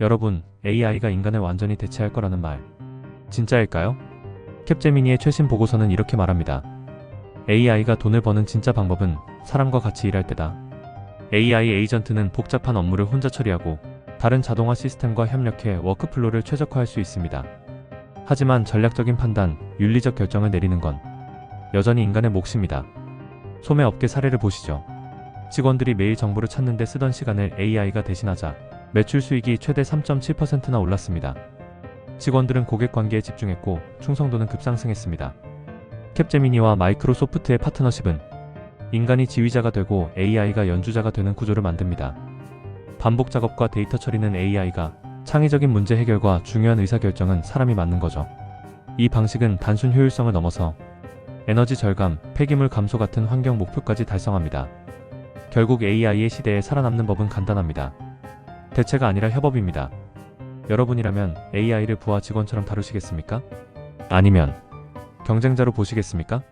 여러분, AI가 인간을 완전히 대체할 거라는 말. 진짜일까요? 캡제미니의 최신 보고서는 이렇게 말합니다. AI가 돈을 버는 진짜 방법은 사람과 같이 일할 때다. AI 에이전트는 복잡한 업무를 혼자 처리하고 다른 자동화 시스템과 협력해 워크플로를 최적화할 수 있습니다. 하지만 전략적인 판단, 윤리적 결정을 내리는 건 여전히 인간의 몫입니다. 소매업계 사례를 보시죠. 직원들이 매일 정보를 찾는데 쓰던 시간을 AI가 대신하자 매출 수익이 최대 3.7%나 올랐습니다. 직원들은 고객 관계에 집중했고 충성도는 급상승했습니다. 캡제미니와 마이크로소프트의 파트너십은 인간이 지휘자가 되고 AI가 연주자가 되는 구조를 만듭니다. 반복 작업과 데이터 처리는 AI가 창의적인 문제 해결과 중요한 의사결정은 사람이 맡는 거죠. 이 방식은 단순 효율성을 넘어서 에너지 절감, 폐기물 감소 같은 환경 목표까지 달성합니다. 결국 AI의 시대에 살아남는 법은 간단합니다. 대체가 아니라 협업입니다. 여러분이라면 AI를 부하 직원처럼 다루시겠습니까? 아니면 경쟁자로 보시겠습니까?